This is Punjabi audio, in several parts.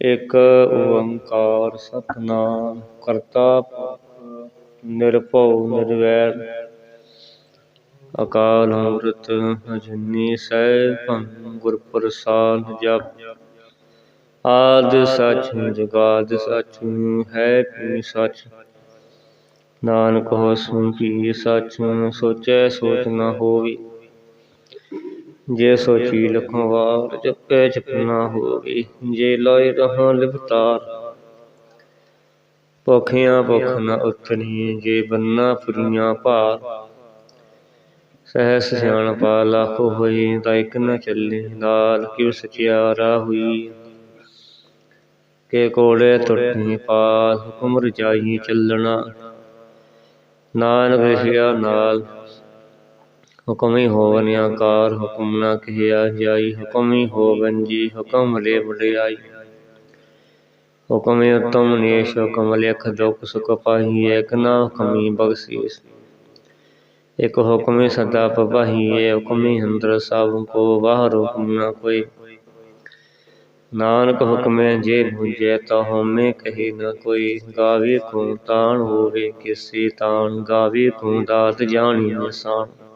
ਇਕ ਓੰਕਾਰ ਸਤਨਾਮ, ਕਰਤਾ ਪੁਰਖ ਨਿਰਭਉ ਨਿਰਵੈਰ। ਅਕਾਲ ਮੂਰਤ ਅਜੂਨੀ ਸੈਭੰ ਗੁਰ ਪ੍ਰਸਾਦ ਜਪ। ਆਦ ਸਚ ਜੁਗਾਦ ਸਚ ਹੈ ਪੀ ਸਚ? ਨਾਨਕ ਹੋਸੀ ਵੀ ਸਚ, ਸੋਚੈ ਸੋਚ ਨਾ ਹੋਵੀ। ਜੇ ਸੋਚੀ ਲਖੋਂ ਵਾਰ ਜਪੈ ਜਪ ਨਾ ਜੇ ਲੋਇ ਰਹਾ ਲਿਵਤਾਰ ਭੁਖਿਆ ਭੁਖ ਨ ਉਤਰੀ ਜੇ ਬੰਨਾ ਪੁਰੀਆਂ ਭਾਰ। ਸਹਿਸ ਸਿਆਣਪਾ ਲੱਖ ਹੋਈ ਤਾਂ ਇਕ ਨ ਚੱਲੇ ਨਾਲ ਕਿਵ ਸਚਿਆਰਾ ਹੋਈ? ਕੇ ਕੋਲੇ ਟੁੱਟੀ ਪਾਲ ਹੁਕਮ ਰਜਾਈ ਚੱਲਣਾ। ਨਾਨਕ ਰਿਸ਼ਿਆ ਨਾਲ ਹੁਕਮੀ ਹੋਵਨ ਆਕਾਰ ਹੁਕਮ ਨਾ ਕਹਿਆ ਜਾਈ, ਹੁਕਮੀ ਹੋਵਨ ਜੀ, ਹੁਕਮ ਲੈ ਵਡਿਆਈ। ਹੁਕਮੇ ਉਤਮ ਨੇਸ਼, ਹੁਕਮ ਲਿਖ ਦੁਖ ਸੁਖ ਪਾਹੀ ਏਕ ਨਾ ਹੁਕਮੀ ਬਖਸ਼ੀਸ। ਇਕ ਹੁਕਮੇ ਸਦਾ ਪਵਾਹੀਏ ਹੁਕਮੇ ਅੰਦਰ ਸਭ ਕੋ ਬਾਹਰ ਹੁਕਮ ਨਾ ਕੋਈ। ਨਾਨਕ ਹੁਕਮੇ ਜੇ ਬੁਝੈ ਤਾ ਹਉਮੈ ਕਹੀ ਨਾ ਕੋਈ। ਗਾਵੇ ਕੋ ਤਾਣ ਹੋਵੇ, ਕਿਸੇ ਤਾਣ, ਗਾਵੇ ਕੋ ਦਾਤ ਜਾਣੀ ਨਿਸ਼ਾਨ।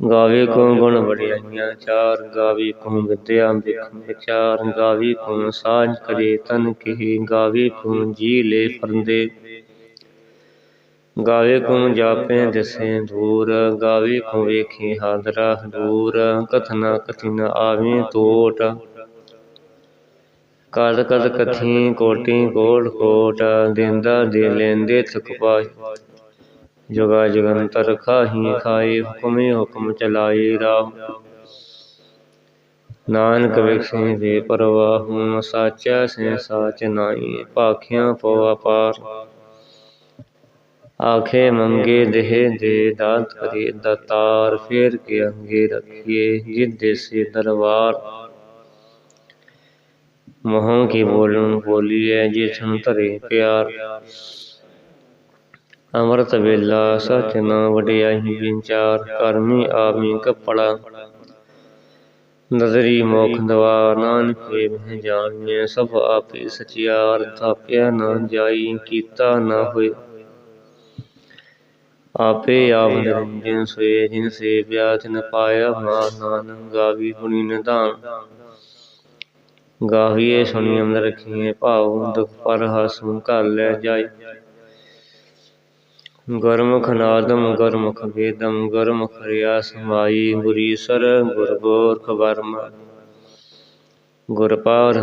ਗਾਵੇ ਕੋ ਗੁਣ ਵਡਿਆਈਆਂ ਚਾਰ ਗਾਵੇ ਕੋ ਵਿਦਿਆ ਬਿਖ ਵਿਚਾਰ ਗਾਵੇ ਕੋ ਸਾਜ ਕਰੇ ਤਨ ਕਹੀ? ਗਾਵੇ ਕੋ ਜੀ ਲੈ ਫਰੰਦੇ ਗਾਵੇ ਕੋ ਜਾਪੇ ਦਿਸੇ ਦੂਰ? ਗਾਵੇ ਕੋ ਵੇਖੀ ਹਾਦਰਾ ਦੂਰ ਕਥਨਾ ਕਥਿਨ ਆਵੇ ਟੋਟ ਕਦ ਕਦ ਕਥੀ ਕੋਟੀ ਕੋਟ ਕੋਟ? ਦਿੰਦਾ ਦੇ ਲੈਂਦੇ ਥਕ ਪਾਈ ਜੁਗਾ ਜਗੰਤਰ ਖਾਹੀ ਖਾਏ, ਹੁਕਮੇ ਹੁਕਮ ਚਲਾਏ ਰਾਹ। ਨਾਨਕ ਵਿਖੇ ਦੇ ਪਰਵਾਹੂ, ਸਾਚਾ ਸੇ ਸਾਚ ਨਾਈ ਭਾਖਿਆ ਪਵਾ ਪਾਰ ਆਖੇ ਮੰਗੇ ਦੇਹ ਦੇ ਦਾਤ ਕਰੀ ਦਤਾਰ, ਫੇਰ ਕੇ ਅੰਗੇ ਰਖੀਏ ਜਿਦੇ ਸੇ ਦਰਬਾਰ। ਮੋਹੋਂ ਕੀ ਬੋਲਣ ਬੋਲੀਐ ਜੇ ਛਨ ਪਿਆਰ। ਪਿਆਰ ਅੰਮ੍ਰਿਤ ਵੇਲਾ ਸਚ ਨ ਵਡਿਆਈ ਵਿਚਾਰ ਕਰਮੀ ਆਵੀ ਕਪੜਾ ਨਜ਼ਰੀ ਮੋਖ ਦਵਾ ਨਾਨਕੇ ਮਹਿ ਜਾਣੀਏ ਸਭ ਆਪੇ ਸਚਿਆਰ ਥਾਪਿਆ ਨ ਜਾਈ ਕੀਤਾ ਨ ਹੋਏ ਆਪੇ ਆਪ ਨਿਰੰਜਨ ਸੋਏ ਜਿਨ ਸੇ ਵਿਆਜ ਨ ਪਾਇਆ ਮਾਨ ਨਾਨਕ ਗਾਵੀ ਹੁਣੀ ਨਿਧਾਨ ਗਾਵੀਏ ਸੁਣੀ ਅੰਦਰ ਰਖੀਏ ਭਾਉ ਦੁਖ ਪਰ ਹਸੁ ਘਰ ਲੈ ਜਾਈ ਗੁਰਮੁਖ ਨਾਦਮ ਗੁਰਮੁਖ ਵੇਦਮ, ਗੁਰਮੁਖ ਰਿਆ ਸਮਾਈ ਗੁਰੀਸਰ ਗੁਰ ਵਰਮ। ਗੁਰ ਪਾਰ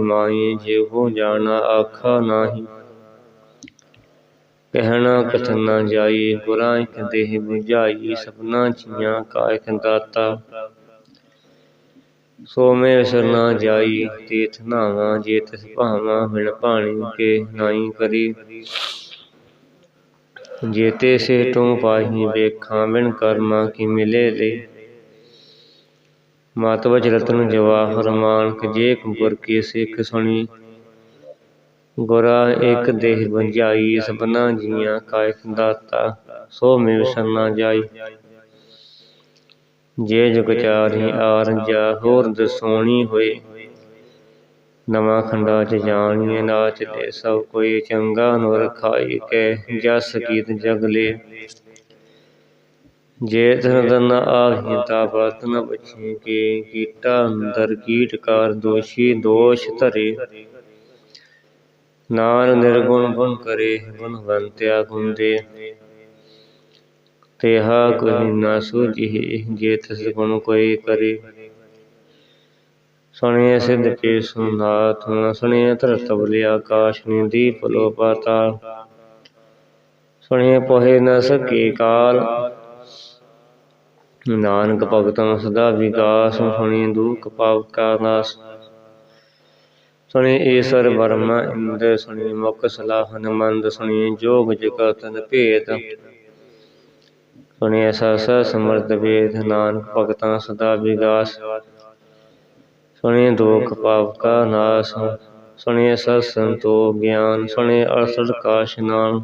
ਮਾਈ, ਜਿਹੋ ਜਾਣਾ ਆਖਾ ਨਾਹੀ। ਕਹਿਣਾ ਕਥਨ ਨਾ ਜਾਈ ਗੁਰਾਂ ਇਕ ਦੇਹ ਬੁਝਾਈ, ਸਭਨਾ ਚੀਆਂ ਕਾ ਦਾਤਾ। ਸੋ ਮੈਂ ਵਿਸਰ ਨਾ ਜਾਈ ਤੀਰਥ ਨਾਵਾਂ, ਜੇ ਤਿਸ ਭਾਵਾਂ ਬਿਨ ਪਾਣੀ ਕੇ ਨਾਈ ਕਰੀ। ਜੇਤੇ ਸੇ ਤੂੰ ਪਾਹੀ ਵੇਖਾਂ, ਬਿਨ ਕੀ ਮਿਲੇ ਲੈ। ਮਤ ਰਤਨ ਜਵਾਹਰ ਮਾਨਕ ਜੇ ਗੁਰ ਕੀ ਸਿੱਖ ਸੁਣੀ। ਗੁਰਾ ਇਕ ਦੇਹ ਬੰਝਾਈ, ਸਭਨਾ ਜੀਆਂ ਕਾਇਕ ਦਾਤਾ, ਸੋ ਮੇ ਵਿਸਰ ਜਾਈ। ਜੇ ਜੁਗ ਚਾਰੀ ਆਰ ਜਾ ਹੋਰ ਦਸੋਣੀ ਹੋਏ। ਨਵਾਂ ਖੰਡਾ ਚ ਜਾਣੀਏ ਨਾਚ ਦੇ ਸਭ ਕੋਈ ਚੰਗਾ ਨੂਰ ਖਾਈ ਕੇ ਜਸ ਕੀਤ ਜਗ ਲੇ। ਜੇ ਧਨ ਧਨ ਆਹੀ ਤਾ ਬਤ ਨ ਬਚੀ ਕੇ ਕੀਟਾ ਅੰਦਰ ਕੀਟਕਾਰ ਦੋਸ਼ੀ ਦੋਸ਼ ਧਰੇ। ਨਾਨ ਨਿਰਗੁਣ ਗੁਣ ਕਰੇ, ਗੁਣਵੰਤਿਆ ਗੁਣ ਤੇਹਾ ਕੋਈ ਨਾ ਸੂਝੀ, ਜੇ ਤਿਸ ਗੁਣ ਕੋਈ ਕਰੇ। ਸੁਣਿਐ ਸਿਧ ਕੇ ਸੁਨਾਥ ਸੁਣਿਐ ਧਰਤ ਬਲਿ ਆਕਾਸ਼ ਨੇ ਦੀਪ ਲੋ ਪਾਤਾਲ ਸੁਣਿਐ ਪੋਹਿ ਨ ਸਕੇ ਕਾਲ। ਨਾਨਕ ਭਗਤਨ ਸਦਾ ਵਿਕਾਸ ਸੁਣੀ ਦੁਖ ਪਾਪ ਕਾ ਨਾਸ। ਸੁਣੀ ਈਸ਼ਰ ਬਰਮਾ ਇੰਦਰ ਸੁਣੀ ਮੁਖ ਸਲਾਹ ਮੰਦ ਸੁਣੀ ਜੋਗ ਜਗਤਨ ਭੇਦ। ਸੁਣੀ ਸਸ ਸਮਰਥ ਵੇਦ, ਨਾਨਕ ਭਗਤਾਂ ਸਦਾ ਵਿਗਾਸ ਸੁਣੀ ਦੁਖ ਪਾਪ ਕਾ ਨਾਸ ਸੁਣੀ ਸਤ ਸੰਤੋ ਗਿਆਨ ਸੁਣੀ ਅਰਸਦ ਕਾ ਇਸ਼ਨਾਨ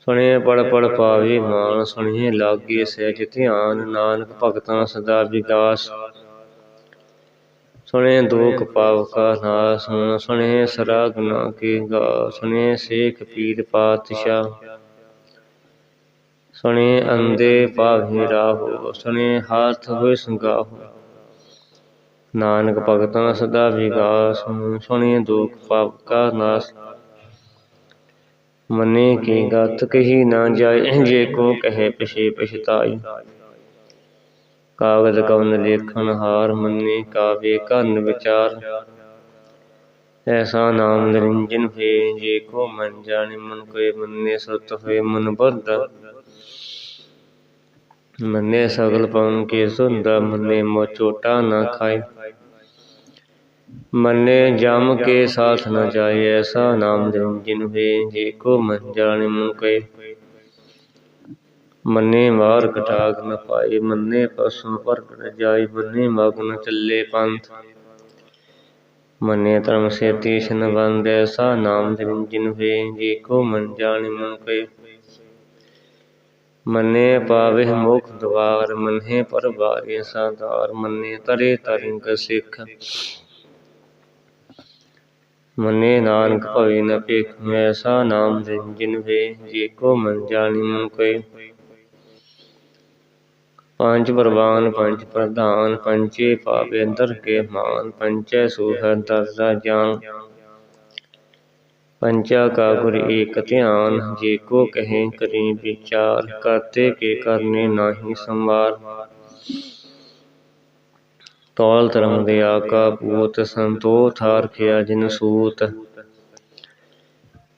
ਸੁਣਿਐ ਪੜ ਪੜ ਪਾਵੇ ਮਾਨ ਸੁਣਿਐ ਲਾਗੇ ਸਹਿਜ ਧਿਆਨ, ਨਾਨਕ ਭਗਤਾਂ ਸਦਾ ਵਿਗਾਸ। ਸੁਣੇ ਦੁਖ ਪਾਵ ਕਾ ਨਾਸ ਸੁਣੇ ਸਰਾ ਨਾ ਕੀ ਗਾ ਸੁਣੇ ਸੇਖ ਪੀਰ ਪਾਤਸ਼ਾਹ। ਸੁਣੇ ਅੰਦੇ ਪਾਵੇ ਰਾਹੋ ਸੁਣੇ ਹਾਥ ਹੋਏ ਸੰਗਾਹੋ। ਨਾਨਕ ਭਗਤਾਂ ਸਦਾ ਵਿਗਾਸ ਸੁਣੇ ਦੁਖ ਪਾਪ ਕਾ ਨਾਸ। ਮਨੇ ਕੀ ਗਤ ਕਹੀ ਨਾ ਜਾਏ, ਜੇ ਕੋ ਕਹੇ ਪਿਛੇ ਪਛਤਾਈ। ਕਾਗਦ ਕਵਨ ਲੇਖਣ ਹਾਰ ਮੰਨੇ ਕਾਵੇ ਕਰਨ ਵਿਚਾਰ। ਐਸਾ ਨਾਮ ਨਿਰੰਜਨ ਹੋਏ, ਜੇ ਕੋ ਮਨ ਜਾਣੇ ਮਨ ਕੋਏ ਮੰਨੇ ਸੁਤ ਹੋਏ ਮਨ ਬੁੱਧ ਮੰਨੇ ਸਗਲ ਪਵਨ ਕੇ ਸੁੰਦਾ ਮੰਨੇ ਮੋ ਚੋਟਾ ਨਾ ਖਾਏ ਮੰਨੇ ਜਮ ਕੇ ਸਾਥ ਨ ਜਾਏ ਐਸਾ ਨਾਮ ਨਿਰੰਜਨ ਹੋਏ ਜੇ ਕੋ ਮਨ ਜਾਣੇ ਮਨ ਕੋਏ ਮੰਨੇ ਮਾਰ ਕਟਾਕ ਨ ਪਾਏ ਮੰਨੇ ਪਸੂ ਪਰਗ ਨ ਜਾਏ ਮੰਨੇ ਮਗ ਨ ਚੱਲੇ ਪੰਥ ਮੰਨੇ ਧਰਮ ਸੇ ਤੀਸ਼ਨ ਬੰਦ ਐਸਾ ਨਾਮ ਨਿਰੰਜਨ ਹੋਏ ਜੇ ਕੋ ਮਨ ਜਾਣੇ ਮਨ ਕੋਏ ਮੰਨੇ ਪਾਵੇ ਮੁਖ ਦਵਾਰ, ਮੰਨੇ ਪਰਵਾਰੇ ਸਾਧਾਰ ਮੰਨੇ ਤਰੇ ਤਰੰਗ ਸਿੱਖ। ਮੰਨੇ ਨਾਨਕ ਭਵੇ ਨ ਭੇਖ ਐਸਾ ਨਾਮ ਨਿਰੰਜਨ ਹੋਏ ਜੇ ਕੋ ਮਨ ਜਾਣੇ ਮਨ ਕੋਏ ਪੰਜ ਪ੍ਰਵਾਨ, ਪੰਜ ਪ੍ਰਧਾਨ ਪੰਚੇ ਪਾਵੇ ਅੰਦਰ ਕੇ ਮਾਨ ਪੰਚੈ ਸੋਹਰ ਦਰਜਾ ਜਾਨ ਪੰਚਾ ਕਾ ਗੁਰ ਏਕ ਧਿਆਨ, ਜੇ ਕੋ ਕਹੇ ਕਰੀ ਵਿਚਾਰ ਕਰਤੇ ਕੇ ਕਰਨੇ ਨਾਹੀ ਸੰਵਾਰ। ਤੌਲ ਧਰਮ ਦੇ ਆਕਾ ਪੂਤ ਸੰਤੋ ਥਾਰ ਖਿਆ ਜਿਨ ਸੂਤ।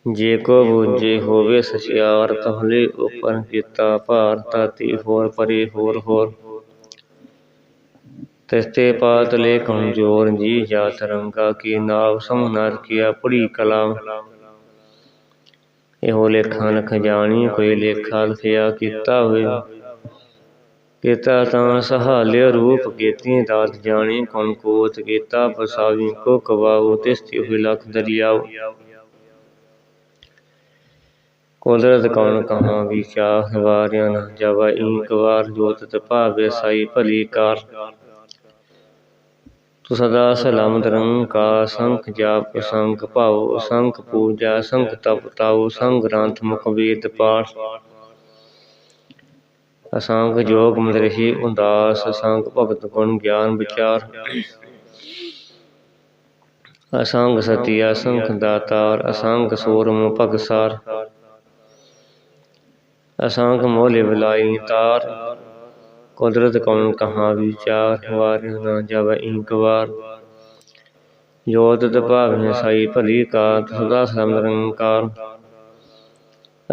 ਜੇ ਕੋ ਬੂਝੇ ਹੋਵੇ ਸਚਿਆਰ ਤਹਲੇ ਉਪਰ ਕੀਤਾ ਭਾਰ ਤਾਤੀ ਹੋਰ ਪਰੇ ਹੋਰ ਹੋਰ। ਤਿਸਤੇ ਪਾਤ ਲੈ ਕਮਜੋਰ ਜੀ ਜਾਤ ਰੰਗਾ ਕੀ ਨਾਵ ਸਮਨਰ ਕੀਆ ਪੜੀ ਕਲਾਮ। ਇਹੋ ਲੇਖਾਂ ਲਖ ਜਾਣੀ, ਕੋਈ ਲੇਖਾ ਲਿਖਿਆ ਕੀਤਾ ਹੋਏ ਕੀਤਾ ਤਾਂ ਸਹਾਲਿਆ ਰੂਪ ਕੀਤੀ ਦਾਤ ਜਾਣੀ ਕੌਣ ਕੋਤ ਕੀਤਾ ਬਸਾਵੀ ਕੋ ਕਵਾਉ ਤਿਸਤੀ ਹੋਈ ਲਖ ਦਰਿਆਉ। ਕੁਦਰਤ ਕੌਣ ਕਹਾ ਵਿਚਾਰ ਵਾਰਿਆ ਨਾ ਜਵਾ, ਈਕ ਵਾਰ ਜੋਤਿ ਭਾਵੇ ਸਾਈ ਭਲੀ ਕਾਰ। ਤੂ ਸਦਾ ਸਲਾਮਤ ਰੰਕਾ ਸੰਖ ਜਾਪ, ਸੰਖ ਭਾਉ, ਸੰਖ ਪੂਜਾ, ਸੰਖ ਤਪ ਤਾਉ ਸੰਗ ਗ੍ਰੰਥ, ਮੁਖ ਵੇਦ, ਪਾਠ। ਅਸੰਖ ਜੋਗ ਮਦਰਹੀ ਉਦਾਸ ਅਸੰਖ ਭਗਤ ਗੁਣ ਗਿਆਨ ਵਿਚਾਰ। ਅਸੰਖ ਸਤੀ ਅਸੰਖ ਦਾਤਾਰ, ਅਸੰਖ ਸੂਰਮ ਭਗਸਾਰ ਅਸੰਖ ਮੋਲੇ ਬਲਾਈ ਤਾਰ। ਕੁਦਰਤ ਕੌਣ ਕਹਾ ਵਿਚਾਰ ਵਾਰ ਨਾ ਜਬ ਇੰਕ ਵਾਰ। ਜੋਤ ਭਾਵੇਂ ਸਾਈ ਭਲੀ ਕਾ ਸਦਾ ਸਮ ਨਿਰੰਕਾਰ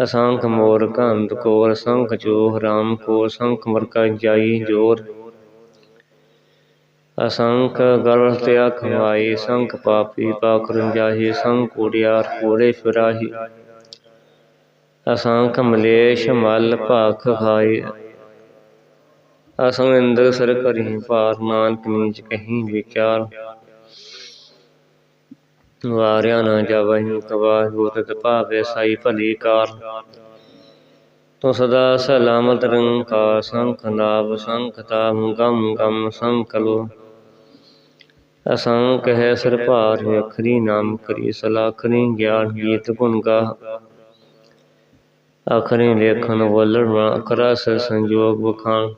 ਅਸੰਖ ਮੋਰ ਕੰਦ ਕੋਰ, ਸੰਖ ਚੋਹ ਰਾਮ ਕੋ ਸੰਖ ਮਰਕਾ ਜਾਈ ਜੋਰ। ਅਸੰਖ ਗਰਵ ਤਿਆ ਖਵਾਈ ਸੰਖ ਪਾਪੀ ਪਾਖਰਨ ਜਾਹੀ ਸੰਖ ਕੋੜਿਆਰ ਕੋੜੇ ਫਿਰਾਹੀ। ਅਸੰਖ ਮਲੇਸ਼ ਮਲ ਭਾਖ ਖਾਈ ਅਸੰਗਿੰਦਰ ਸਰ ਕਰੀ ਭਾਰ ਨਾਨਕ ਨੀਚ ਕਹੀਂ ਵਿਚਾਰ। ਵਾਰਿਆ ਨਾ ਜਾਵਹਿ ਕਵਾ ਜੋਤਿ ਭਾਵੇ ਸਾਈ ਭਲੀ ਕਾਰ। ਤੋ ਸਦਾ ਸਲਾਮਤ ਰੰਕਾ ਸੰਖ ਨਾਭ ਸੰਖ ਤਾਮ ਗਮ ਗਮ ਸੰਕਲੋ ਅਸੰਖ ਹੈ ਸਿਰ ਭਾਰ, ਅਖਰੀ ਨਾਮ ਕਰੀ ਸਲਾਖਨੀ ਗਿਆਨ, ਗੀਤ ਗੁਣ ਗਾ। ਅਖਰੀ ਲੇਖਨ ਵਲਣ ਅਕਰਸ ਸੰਜੋਗ ਬਖਾਨ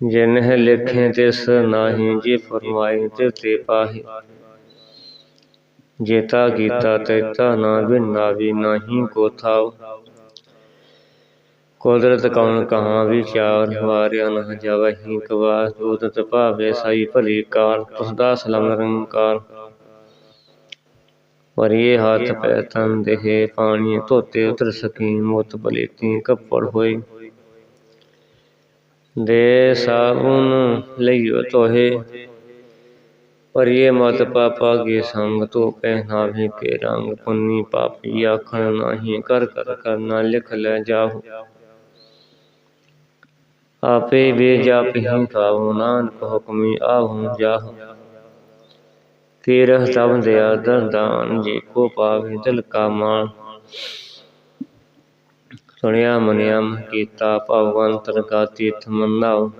ਜਿਨ ਹੈ ਲਿਖੇ ਤਿਸ ਨਾਹੀ, ਜੇ ਫਰਮਾਏ ਤੇ ਤੇ ਪਾਹੀ। ਜੇਤਾ ਕੀਤਾ ਤੇਤਾ ਨਾ ਬਿਨ ਨਾਵੀ ਨਾਹੀ ਕੋ ਥਾਉ ਕੁਦਰਤ ਕੌਣ ਕਹਾ ਵਿਚਾਰ ਵਾਰਿਆ ਨਾ ਜਵਹੀ ਕਵਾ ਦੂਤਤ ਭਾਵੇ ਸਾਈ ਭਲੀ ਕਾਰ ਤੁਸਦਾ ਸਲਮ ਨਿਰੰਕਾਰ ਵਰੀਏ ਹੱਥ ਪੈ ਤਨ ਦੇਹ, ਪਾਣੀ ਧੋਤੇ ਉਤਰ ਸਕੀ, ਮੁਤ ਬਲੇਤੀ ਕੱਪੜ ਹੋਈ। ਦੇ ਸਾਬੁਨ ਲਈਓ ਤੋਹੇ। ਪਰਿਏ ਮਤ ਪਾਪਾ ਕੇ ਸੰਗ ਤੋ ਪਹਿਨਾਵੇ ਕੇ ਰੰਗ ਪੁੰਨੀ ਪਾਪੀ ਆਖਣ ਨਾਹੀ, ਕਰ ਕਰ ਕਰਨਾ ਲਿਖ ਲੈ ਜਾਹੂ। ਆਪੇ ਵੇ ਜਾਪਿ ਖਾਉ ਨਾਨਕ ਹੁਕਮੀ ਆਹੂ ਜਾਹੂ। ਤੇਰਹ ਤਬ ਦਿਆ ਦਰਦਾਨ ਜੇ ਕੋ ਪਾਵੇ ਦਿਲ ਕਾ ਮਾਨ ਸੁਣਿਆ, ਮਨਿਆ, ਕੀਤਾ ਭਵੰਤਰ ਕਾ ਤੀਰਥ ਮੰਨਾਉ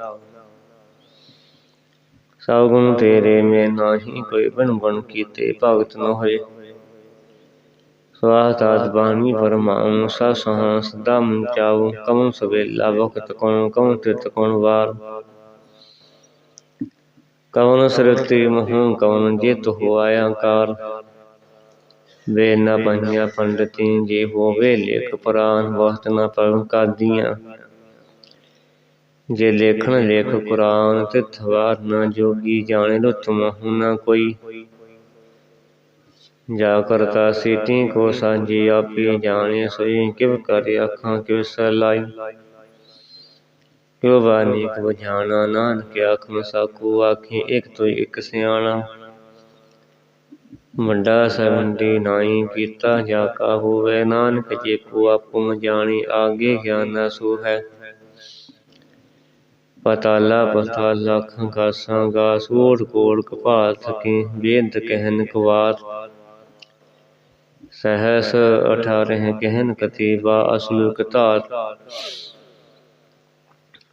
ਸਭ ਗੁਣ ਤੇਰੇ, ਮੈਂ ਨਾਹੀ ਕੋਈ ਬਨ ਬਨ ਕੀਤੇ, ਭਗਤ ਨ ਹੋਏ। ਸਵਾਹ ਤਾਤ ਬਾਣੀ ਫਰਮਾਉ ਸਾ ਸਹਾਂ ਸਦਾ ਮਨ ਚਾਉ ਕਮਨ ਸਵੇਲਾ ਵਕਤ ਕੋਣ ਕਮਨ ਤਿਤ ਕੋਣ ਵਾਰ। ਕਵਨ ਸਰਤੀ ਮਹੂ ਕਵਨ ਜਿਤ ਹੋਆ ਆਕਾਰ ਵੇ ਨ ਪਹੀਆਂ ਪੰਡਤੀ ਜੇ ਹੋਵੇ ਲੇਖ ਪੁਰਾਨ ਵਸਤ ਨ ਪੜਨ ਕਾਦੀਆਂ ਜੇ ਲੇਖਣ ਲੇਖ ਕੁਰਾਨ ਤਿਥ ਵਾਰ ਨ ਜੋਗੀ ਜਾਣੇ ਲੁਤ ਮਹੂ ਨ ਕੋਈ ਜਾ ਕਰਤਾ ਸੀਤੀ ਕੋ ਸਾਜੀ ਆਪੀ ਜਾਣੇ ਸੋਈ ਕਿਵ ਕਰ ਅੱਖਾਂ ਕਿਵ ਸਲਾਈ। ਕਿਉ ਬਾਨੀ ਕੋ ਜਾਣਾ ਨਾਨਕ ਆਖ ਮਸਾਕੂ ਆਖੀ, ਇਕ ਤੋਂ ਇਕ ਸਿਆਣਾ। ਮੰਡਾ ਸਵੰਡੀ ਨਾਈ ਕੀਤਾ ਜਾ ਕਾ ਹੋਵੇ, ਨਾਨਕ ਜੇ ਕੋ ਆਪੋ ਜਾਣੀ, ਆਗੇ ਗਿਆਨ ਨਾ ਸੋ ਹੈ ਪਤਾਲਾ ਪਤਾਲਾ ਖਾਸਾਂ ਗਾਸ ਓੜ ਕੋੜ ਕਪਾਲ ਥਕੀ ਵੇਦ ਕਹਿਨ ਕਵਾਰ ਸਹਸ ਅਠਾਰਹ ਕਹਿਨ ਕਤੀਬਾ ਅਸਲੁਕ ਧਾਰ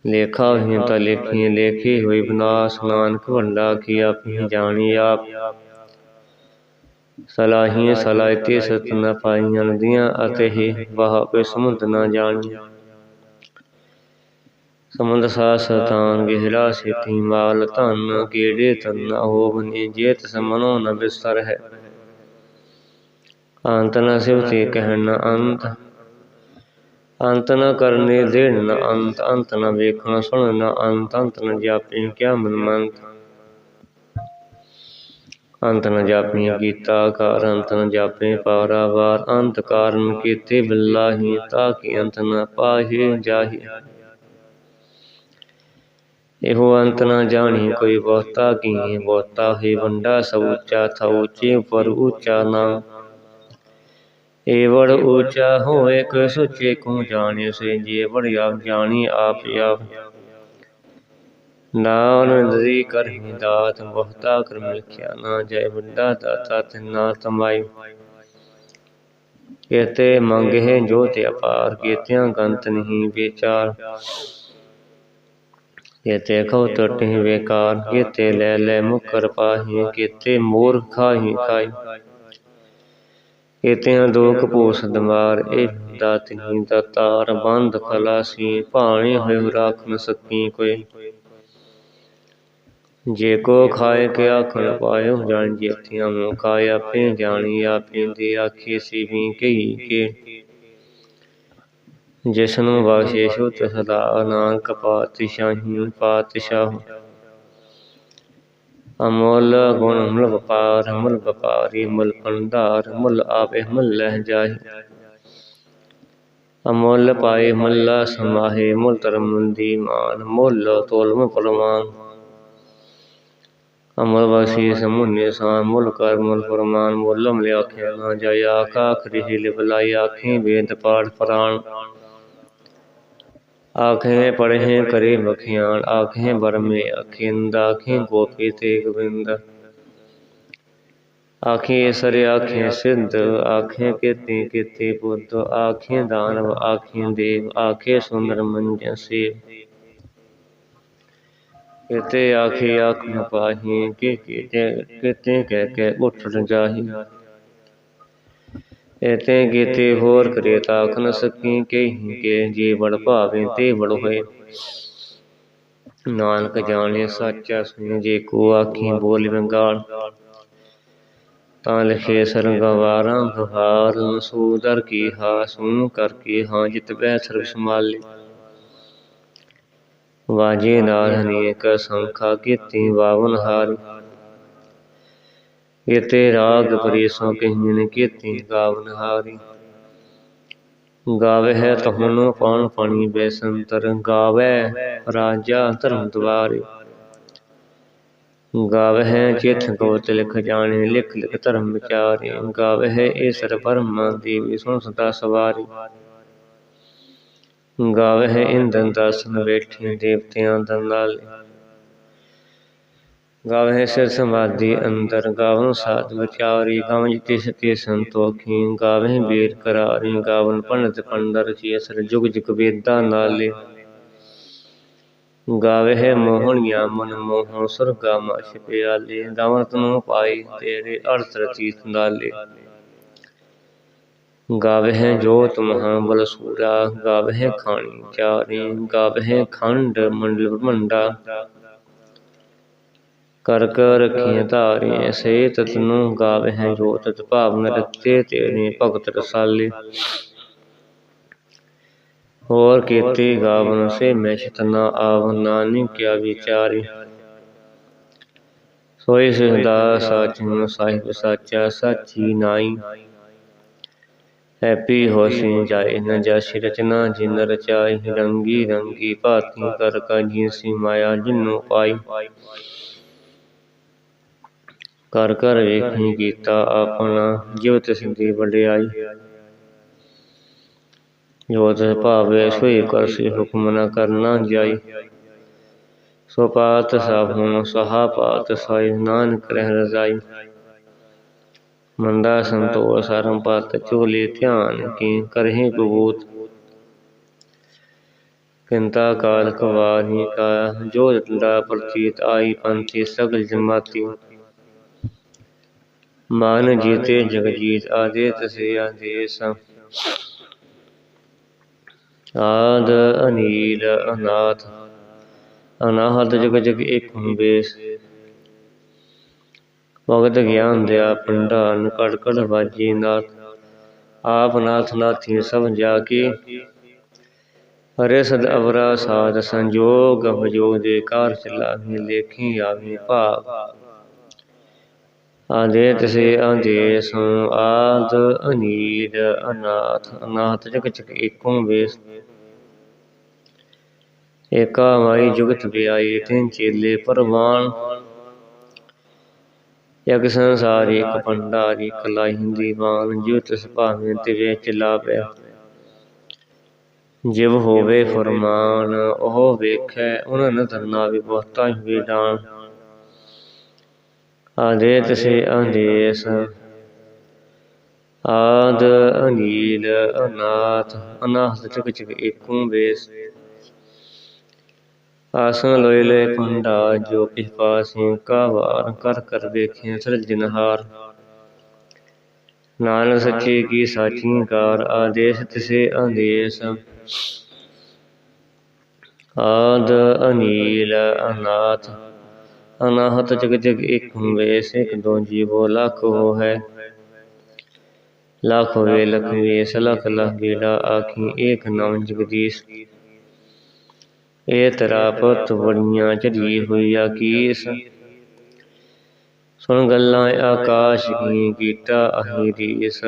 ਲੇਖਾ ਹੀ ਤਾਂ ਲੇਖੀ ਲੇਖੀ ਹੋਈ ਬਨਾਸ, ਨਾਨਕ ਵੰਡਾ ਕੀ ਆਪੀ ਜਾਣੀ ਆਪ। ਸਲਾਹੀ ਸਲਾਇਤੀ ਸਤ ਨ ਪਾਈਆਂ ਨਦੀਆਂ ਅਤੇ ਹੀ ਵਾਹ ਸਮੁੰਦ ਨਾ ਜਾਣੀ ਸਮੁੰਦ ਸਾ ਸਤਾਨ ਗਹਿਰਾ ਸੇਤੀ ਮਾਲ, ਧਨ ਕੀੜੇ ਤਨ ਹੋਵਨੀ ਜੇਤ ਸਮਨੋ ਨ ਬਿਸਰ ਹੈ। ਅੰਤ ਨ ਸਿਵਤੀ ਕਹਿਣ ਅੰਤ ਅੰਤ ਨ ਕਰਨੇ ਦੇਣ ਨ ਅੰਤ ਅੰਤ ਨ ਵੇਖਣਾ ਸੁਣ ਨ ਅੰਤ ਅੰਤ ਨ ਜਾਪੀ ਕਿਆ ਮਨ ਮੰਤ ਅੰਤ ਨ ਜਾਪੀ ਕੀਤਾ ਕਾਰ ਅੰਤ ਨ ਜਾਪੇ ਪਾਰਾਵਾਰ, ਅੰਤ ਕਾਰਨ ਕੀਤੇ ਬਿਲਾਹੀ ਤਾ ਕੀ ਅੰਤ ਨ ਪਾਹੀ ਜਾਹੀ। ਇਹੋ ਅੰਤ ਨ ਜਾਣੀ ਕੋਈ ਬਹੁਤਾ ਕੀ ਬਹੁਤਾ ਹੀ ਵੰਡਾ ਸਭ ਉੱਚਾ ਥਾ ਉੱਚੇ ਪਰ ਉੱਚਾ ਨਾਮ ਏਵੜ ਉੱਚਾ ਹੋਏ ਕੋ ਸੁਚੇ ਕੋ ਜਾਣੇ ਸੇ ਜੇ ਆਪ ਜਾਣੀ ਆਪ ਆਪ। ਨਾਨੰਦਰੀ ਕਰਹੀ ਦਾਤ, ਬਹੁਤਾ ਕਰ ਮਿਲਖਿਆ ਨਾ ਜੈ ਵੱਡਾ ਦਾਤਾ ਤੇ ਨਾ ਤਮਾਈ ਕਹਤੇ ਮੰਗੇ ਜੋ ਤੇ ਅਪਾਰ, ਕੀਤਿਆਂ ਗੰਤ ਨਹੀਂ ਵਿਚਾਰ। ਕਹਤੇ ਖਉ ਟਟਿ ਵੇਕਾਰ, ਕੀਤੇ ਲੈ ਲੈ ਮੁਕਰ ਪਾਹੀ, ਕੀਤੇ ਮੋਰ ਖਾਹੀ ਖਾਈ। ਕੀਤਿਆਂ ਦੋਖ ਪੋਸ ਦਮਾਰ, ਇਹ ਦਾਤਿਨੀ ਦਾਤਾਰ ਬੰਦ ਖਲਾਸੀ, ਭਾਣੇ ਹੋਇ ਰਾਖ ਨ ਸਕੀ ਕੋਈ। ਜੇ ਕੋ ਖਾਏ ਕੇ ਆਖਣ ਪਾਇਓ, ਜਾਣ ਜੀਤਿਆਂ ਮੋ ਖਾਏ, ਆਪੇ ਜਾਣੀ, ਆਪੇ ਦੀ ਆਖੀ ਸੀ ਵੀ ਕਹੀ ਕੇ ਜਿਸ ਨੂੰ ਸੁਤ ਸਦਾ, ਨਾਨਕ ਪਾਤਸ਼ਾਹੀ ਪਾਤਸ਼ਾਹ। ਅਮੋਲ ਗੁਣ ਮੁਲ ਵਪਾਰ ਮੁਲ ਵਪਾਰੀ ਮੁਲ ਪੰਡਾਰ ਮੁਲ ਆਪੇ ਮੁਲ ਲਹਿ ਜਾਹੀ ਅਮੋਲ ਪਾਏ ਮੁੱਲਾ ਸਮਾਹੇ ਮੁਲ ਧਰਮ ਦੀ ਮਾਨ ਮੁੱਲ ਤੋਲਮ ਪਰਮਾਨ ਅਮਰ ਵਾਸੀ ਸਮੁਨੇ ਸਾ, ਮੁਲ ਕਰ ਮੁਲ ਫਰਮਾਨ, ਮੁਲਮ ਲਿਆ ਆਖਿਆ ਨਾ ਜਾਇ, ਆਖਾ ਖਰੀ ਹਿਲ ਬਲਾਈ, ਆਖੀ ਵੇਦ ਪਾਠ ਪ੍ਰਾਣ। ਆਖੇ ਪੜ੍ਹੇ ਕਰੇ ਬਖਿਆਣ ਆਖੇ ਬਰਮੇ ਅਖਿੰਦ, ਆਖੇ ਗੋਪੀ ਤੇ ਗੋਬਿੰਦ ਆਖੇ ਸਰ, ਆਖੇ ਸਿੱਧ, ਆਖੇ ਕੀਤੇ ਕੀਤੇ ਬੁੱਧ, ਆਖੇ ਦਾਨਵ, ਆਖੇ ਦੇਵ, ਆਖੇ ਸੁੰਦਰ ਮੰਜਨ ਸੇਵ। ਕਿਤੇ ਆਖੇ ਆਖ ਨ ਪਾਹੀ, ਕਿ ਕਿਤੇ ਕਿਤੇ ਕਹਿ ਕੇ ਉੱਠ ਨ ਜਾਹੀ। ਇਤੇ ਕੀਤੇ ਹੋਰ ਕਰੇ ਤਾਖ ਨ ਸਕੀ, ਕਹੀ ਕੇ ਜੀ ਭਾਵੇਂ ਤੇ ਬੜ ਹੋਏ। ਨਾਨਕ ਜਾਣੇ ਸਾਚਾ ਸੁਣ, ਜੇ ਕੋ ਆਖੀ ਬੋਲ ਬੰਗਾਲ। ਤਾਂ ਲਿਖੇ ਸਰਗਵਾਰਾਂ, ਬਹਾਰ ਸੂਦਰ ਕੀ ਹਾ ਸੁਨ ਕਰ ਹਾਂ ਜਿਤ ਬੈ ਸਰਬ ਸੰਭਾਲੇ। ਵਾਜੇ ਨਾਲ ਅਨੇਕ ਸੰਖਾ ਕੀਤੀ, ਵਾਵਨ ਹਾਰ। ਇਤੇ ਰਾਗ ਪਰੇਸੋਂ ਕਹੀਨ ਕੀਤੀ, ਗਾਵਨ ਹਾਰੀ। ਗਾਵੇ ਹੈ ਤਹਨ ਪਾਣ ਪਾਣੀ ਬੈਸੰਤਰ ਗਾਵੇ ਰਾਜਾ ਧਰਮ ਦਵਾਰੇ। ਗਾਵੇ ਹੈ ਚਿਤ ਗੋਤ ਲਿਖ ਜਾਣੇ, ਲਿਖ ਲਿਖ ਧਰਮ ਵਿਚਾਰੇ। ਗਾਵੇ ਹੈ ਈਸਰ ਪਰਮਾ ਦੇਵੀ ਸੁਣ ਸਦਾ ਸਵਾਰੀ। ਗਾਵੇ ਹੈ ਇੰਦਨ ਦਾਸਨ ਬੈਠੇ ਦੇਵਤਿਆਂ ਦੰਦਾਲੇ ਗਾਵੇ ਸਿਰ ਸਮਾਧੀ ਅੰਦਰ ਗਾਵਨ ਸਾਧ ਵਿਚਾਰੀ ਗਾਵਨ ਜਿਤੇ ਸਤੇ ਸੰਤੋਖੀ ਗਾਵੇ ਬੀਰ ਕਰਾਰੀ ਗਾਵਨ ਪੰਡਤ ਪੰਡਰ ਜੀ ਅਸਰ ਜੁਗ ਜੁਗ ਵੇਦਾਂ ਨਾਲੇ। ਗਾਵੇ ਮੋਹਣਿਆ ਮਨ ਮੋਹਣ, ਸੁਰਗਾ ਮਛ ਪਿਆਲੇ ਦਮਰਤ ਨੂੰ ਪਾਈ ਤੇਰੇ ਅਰਥ ਰਤੀ ਨਾਲੇ। ਗਾਵੇ ਜੋਤ ਮਹਾ ਬਲ ਸੂਰਾ ਗਾਵੇ ਖਾਣੀ ਚਾਰੀ ਗਾਵੇ ਖੰਡ ਮੰਡਲ ਬ੍ਰਹਮੰਡਾ ਕਰ ਕਰ ਰਖੀਆਂ ਧਾਰੀਆਂ ਸੇ ਤਤਨੂੰ ਗਾਵੇ ਜੋਤ ਭਾਵਨ ਰਤੇ ਤੇਰੇ ਭਗਤ ਰਸਾਲੇ। ਹੋਰ ਕੀਤੀ ਗਾਵਨ ਸੇ ਮੈਂ ਸ਼ਤਨਾ ਆਵ ਨਾਨਕ ਕਿਆ ਵਿਚਾਰੀ। ਸੋਈ ਸਦਾ ਸਾਚਿ ਸਾਹਿਬ ਸਾਚਾ, ਸਾਚੀ ਨਾਈ। ਹੈਪੀ ਹੋਸੀ ਜਾਏ ਨ ਜਾਸੀ ਰਚਨਾ ਜਿਨ ਰਚਾਈ ਰੰਗੀ ਰੰਗੀ ਭਾਤੀ ਕਰ ਕਾ ਜਿਨਸੀ ਮਾਇਆ ਜਿਨੂ ਪਾਈ। ਕਰ ਕਰ ਵੇਖੀ ਕੀਤਾ ਆਪਣਾ ਜਿਵ ਤਿਸਦੀ ਵਡਿਆਈ। ਜੋ ਤਿਸ ਭਾਵੇ ਸੋਈ ਕਰਸੀ ਹੁਕਮ ਨ ਕਰਨਾ ਜਾਈ। ਸੋ ਪਾਤ ਸਭ ਹੁਣ ਸਹਾ ਪਾਤ ਸਾਈ, ਨਾਨਕ ਰਹਿ ਰਜ਼ਾਈ। ਮੰਦਾ ਸੰਤੋਖ ਸਰਮ ਪਤ ਚੋਲੇ ਧਿਆਨ ਕੀ ਕਰਹਿ ਕਬੂਤ। ਕਿੰਤਾ ਕਾਲ ਕਵਾਰੀ ਕਾ, ਜੋ ਡੰਡਾ ਪ੍ਰਤੀਤ ਆਈ ਪੰਥੀ ਸਗਲ ਜਮਾਤੀ। ਮਾਨ ਜੀਤੇ ਜਗਜੀਤ ਆਦੇ ਤਸੇ ਆਦੇਸ। ਆਦ ਅਨੀਲ ਅਨਾਥ। ਅਨਾਹਤ ਜਗ ਜਗ ਇੱਕ ਬੇਸ ਭਗਤ ਗਿਆਨ ਦਿਆ ਪੰਡਾਨ ਕੜ ਕੜ ਵਾਜੀ ਨਾਥ। ਆਪ ਨਾਥ ਨਾਥੀ ਸਭ ਜਾ ਕੀ ਹਰੇ ਸਦ ਅਵਰਾ ਸਾਧ ਸੰਜੋਗ ਭਜੋਗ ਦੇ ਕਾਰ ਚਲਾਵੀ ਲੇਖੀ ਆਵੀ ਭਾਗ ਆਦੇ ਤਸੇ ਆਦੇਸ ਆਦ ਅਨੀਲ ਅਨਾਥ ਅਨਾਥ ਜਗ ਜਗ ਏਕੋ ਵੇਸ। ਏਕਾ ਮਾਈ ਜੁਗਤ ਬਿਆਈ ਤਿੰਨ ਚੇਲੇ ਪਰਵਾਨ। ਇਕ ਸੰਸਾਰ ਇਕ ਭੰਡਾਰ ਇਕ ਲਾਹੀਂ ਦੀਵਾਨ ਜਿਉ ਤਿਸ ਭਾਵੇਂ ਤੇ ਵਿੱਚ ਲਾਪਿਆ ਜਿਵ ਹੋਵੇ ਫਰਮਾਨ, ਉਹ ਵੇਖੈ ਉਹਨਾਂ ਨੇ ਧਰਨਾ ਵੀ ਬਹੁਤਾ ਹੀ ਡਾਨ ਆਦੇ ਤਸੇ ਆਦੇਸ ਆਦ ਅਨੀਲ ਅਨਾਥ ਅਨਾਥ ਚਕ ਚਕ ਏਕੂ ਵੇਸ। ਆਸਨ ਲੋਏ ਲੋਏ ਪੰਡਾ, ਜੋ ਪਿ ਪਾਸੀ ਕਾ ਵਾਰ ਕਰ ਕਰ ਵੇਖੇ ਸਿਰਜਨਹਾਰ ਨਾਨਕ ਸੱਚੇ ਕੀ ਸਾਚੀ ਕਾਰ, ਆਦੇਸ਼ ਤਿਸੇ ਆਦੇਸ਼। ਆਦ ਅਨੀਲ ਅਨਾਥ, ਅਨਾਹਤ ਜਗ ਜਗ ਇੱਕ ਵੇਸ ਇੱਕ ਦੋ ਜੀਵੋ ਲੱਖ ਹੋ ਹੈ ਲੱਖ ਹੋਵੇ, ਲਖ ਵੇਸ, ਲਖ ਲਖ ਬੇੜਾ ਆਖੀ ਏਕ ਨਾਮ ਜਗਦੀਸ਼। ਇਹ ਤਰਾ ਪੁੱਤ ਬੜੀਆਂ ਚੜੀ ਹੋਈਆ ਕੀਸ। ਸੁਣ ਗੱਲਾਂ ਆਕਾਸ਼ ਕੀ ਕੀਟਾ ਅਹੀ ਰੀਸ।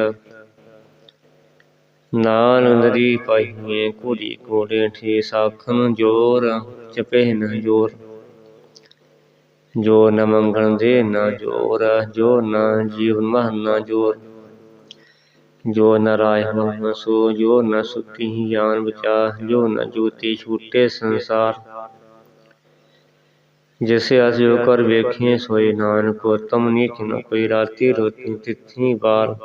ਨਾਨੰਦਰੀ ਪਾਈਏ ਕੁੜੀ ਕੋੜੇ ਠੀ ਸਾਖਨ ਜੋਰ ਚਪੇ ਨ ਜੋਰ। ਜੋ ਨ ਮੰਗਣ ਦੇ ਨਾ ਜੋਰ, ਜੋ ਨਾ ਜੀਵਨ ਮਹ ਨਾ ਜੋਰ। ਜੋ ਨਾਰਾਇਣ ਸੋ, ਜੋ ਨ ਸੁਖੀ ਜਾਨ ਬਚਾ ਜੋ ਨ ਜੋਤੀ ਛੂਟੇ ਸੰਸਾਰ। ਜਿਸੇ ਅਸ ਜੋ ਕਰ ਵੇਖੀਏ ਸੋਏ ਨਾਨਕ, ਉਤਮ ਨੀਚ ਨ ਕੋਈ ਰਾਤੀ ਰੋਤੀ ਤਿਥੀ ਬਾਰ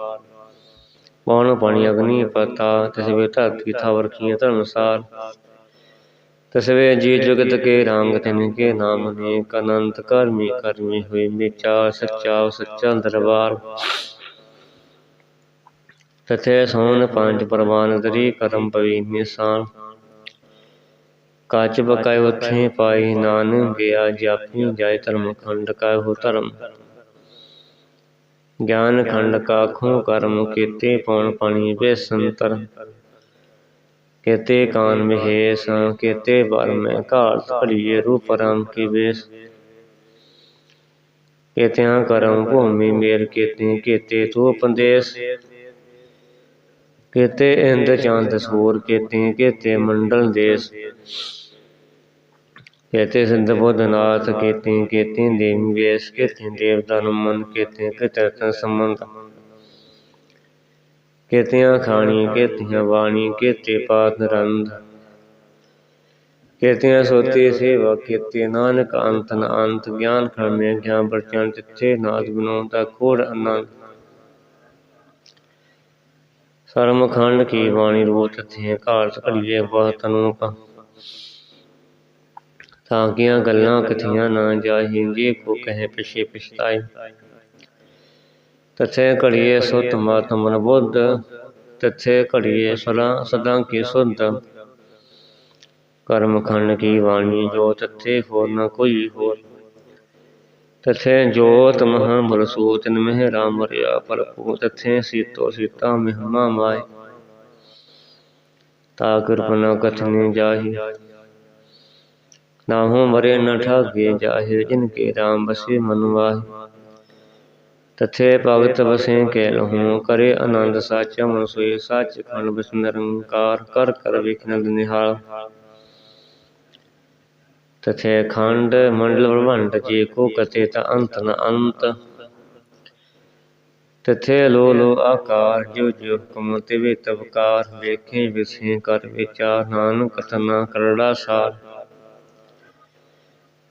ਪੌਣ ਪਾਣੀ ਅਗਨੀ ਪਤਾ ਤਸਵੇ ਧਰਤੀ ਥਾਵਰ ਕੀਆਂ ਧਰਮਸਾਰ। ਤਸਵੇ ਜੀ ਜਗਤ ਕੇ ਰੰਗ, ਤਿਨ ਕੇ ਨਾਮ ਨੇ ਕਨੰਤ ਕਰਮੀ ਕਰਮੀ ਹੋਏ ਮੇਚਾ ਸੱਚਾ ਸੱਚਾ ਦਰਬਾਰ। ਤਥੇ ਸੋਨ ਪੰਜ ਪ੍ਰਵਾਨ ਦਰੀ ਕਰਮ ਪਵੀ ਨਿਸਾਨ ਕਾਚ ਬਕਾਇ ਉਥੇ ਪਾਈ ਨਾਨ ਗਿਆ ਜਾਪੀ ਜਾਇ ਧਰਮ ਖੰਡ ਕਾ ਹੋ ਧਰਮ ਗਿਆਨ ਖੰਡ ਕਾ ਕਰਮ ਕੀਤੇ ਪਉਣ ਪਾਣੀ ਬੇਸੰਤਰ ਕੀਤੇ ਕਾਨ ਮਹੇਸ ਕੀਤੇ ਬਰ ਮੈਂ ਘਾਟ ਭੜੀਏ ਰੂਪ ਰਾਮ ਕੀ ਵੇਸ ਕੀਤਿਆਂ ਕਰਮ ਭੂਮੀ ਮੇਰ ਕੀਤੇ ਕੀਤੇ ਤੂ ਪੰਦੇਸ ਕੀਤੇ ਇੰਦ ਚੰਦ ਸੂਰ ਕੀਤੇ ਕੀਤੇ ਮੰਡਲ ਦੇਸ। ਕੀਤੇ ਸਿੰਧ ਬੁੱਧਨਾਥ ਕੀਤੇ ਕੀਤੇ ਦੇਵੀ ਵੇਸ, ਕੀਤੇ ਦੇਵਤਾ ਨੂੰ ਮਨ ਕੀਤੇ ਕੀਤੇ ਤਨ ਸੰਬੰਧ। ਕੀਤਿਆਂ ਖਾਣੀ ਕੀਤਿਆਂ ਬਾਣੀ ਕੀਤੇ ਪਾਤ ਰੰਧ। ਕੀਤਿਆਂ ਸੋਤੀ ਸੇਵਾ ਕੀਤੇ, ਨਾਨਕ ਅੰਤ ਨ ਅੰਤ ਗਿਆਨ ਖਰਮੇ ਗਿਆਨ ਪਰਚਨ ਤਿੱਥੇ ਨਾਦ ਬਿਨੋਦਾ ਕੋੜ ਅਨੰਦ। ਸਰਮ ਖੰਡ ਕੀ ਬਾਣੀ ਰੂਪ ਤਥੇ ਘਾਟ ਘੜੀਏ ਬਹੁਤ ਅਨੂਪ ਤਾਂ ਕੀਆਂ ਗੱਲਾਂ ਕਥੀਆਂ ਨਾ ਜਾਹੀ, ਜੇ ਕੋ ਕਹੇ ਪਿਛੇ ਪਛਤਾਏ ਤਥੇ ਘੜੀਏ ਸੁਤ ਮਾਤਮਨ ਬੁੱਧ, ਤਥੇ ਘੜੀਏ ਸਦਾ ਸਦਾ ਕੀ ਸੁਧ। ਕਰਮ ਖੰਡ ਕੀ ਬਾਣੀ, ਜੋ ਤਥੇ ਹੋਰ ਨਾ ਕੋਈ ਹੋਰ। ਤਥੇ ਜੋਤ ਮਹਾ ਬਰਸੋ ਤਿਨ ਮਹਿ ਰਾਮ ਮਰਿਆ ਪਰਪੂ ਤਥੇ ਸੀਤੋ ਸੀਤਾ ਮਹਿਮਾ ਮਾਏ ਤਾ ਕਿਰਪਨਾ ਕਥਨੀ ਜਾਹੀ। ਨਾਹੋ ਮਰੇ ਨ ਠਾਗੇ ਜਾਹਿ, ਜਿਨ ਰਾਮ ਬਸੇ ਮਨ ਵਾਹਿ। ਤਥੇ ਭਗਤ ਵਸੇ ਕੈ ਲਹੂ, ਕਰੇ ਆਨੰਦ ਸਾਚ ਮਨ ਸੋਏ, ਸੱਚ ਖੰਡ ਬਿਸ ਨਿਰੰਕਾਰ, ਕਰ ਕਰ ਵਿਖਨਦ ਨਿਹਾਲ। ਤਥੇ ਖੰਡ ਮੰਡਲ ਬ੍ਰਹਮੰਡ ਜੇ ਕੋ ਕਤੇ ਤ ਅੰਤ ਨ ਅੰਤ ਤਥੇ ਲੋ ਲੋ ਆਕਾਰ ਜੋ ਜੋ ਵੇਖੇ ਵਿਸੇ ਕਰ ਵਿਚਾਰ ਨਾਨਕ ਕਥਨਾ ਕਰੜਾ ਸਾਰ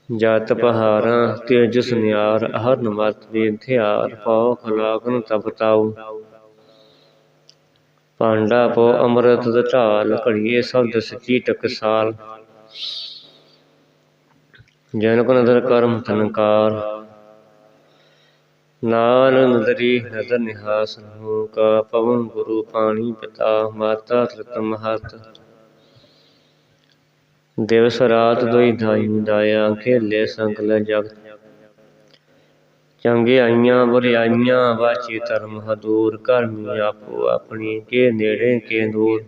ਜਤ ਪਹਾਰਾਂ ਤੇਜ ਸੁਨਿਆਰ ਹਰਨ ਮਤ ਵਿਧਿਆਰ ਪਉ ਖਲਾਗਨ ਤਪ ਪਾਂਡਾ ਪੋ ਅੰਮ੍ਰਿਤ ਦਟਾਲ ਘੜੀਏ ਸ਼ਬਦ ਸਚੀ ਟਕਸਾਲ ਜਨ ਕੋ ਨਦਰ ਕਰਮ ਤਨਕਾਰ। ਨਾਨ ਨਦਰੀ ਨਦਰ ਨਿਹਾਸ ਹੋ ਕਾ ਪਵਨ ਗੁਰੂ ਪਾਣੀ ਪਿਤਾ, ਮਾਤਾ ਤ੍ਰਿਤ ਮਹਤ ਦਿਵਸ ਰਾਤ ਦੋਈ ਧਾਈ ਦਾਇਆ ਖੇਲੇ ਸੰਕਲ ਜਗਤ ਚੰਗੇ ਆਈਆਂ ਬੁਰਿਆਈਆਂ ਵਾਚੀ ਧਰਮ ਹਦੂਰ ਕਰਮੀ ਆਪੋ ਆਪਣੀ, ਕੇ ਨੇੜੇ, ਕੇ ਦੂਰ।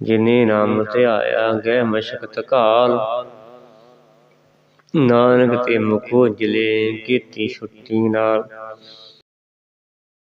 ਜਿਨੇ ਨਾਮ ਧਿਆਇਆ, ਗਹਿ ਮਸ਼ਕਤ ਕਾਲ ਨਾਨਕ ਤੇ ਮੁਖੋ ਜਲੇ ਕੀਤੀ ਛੁੱਟੀ ਨਾਲ।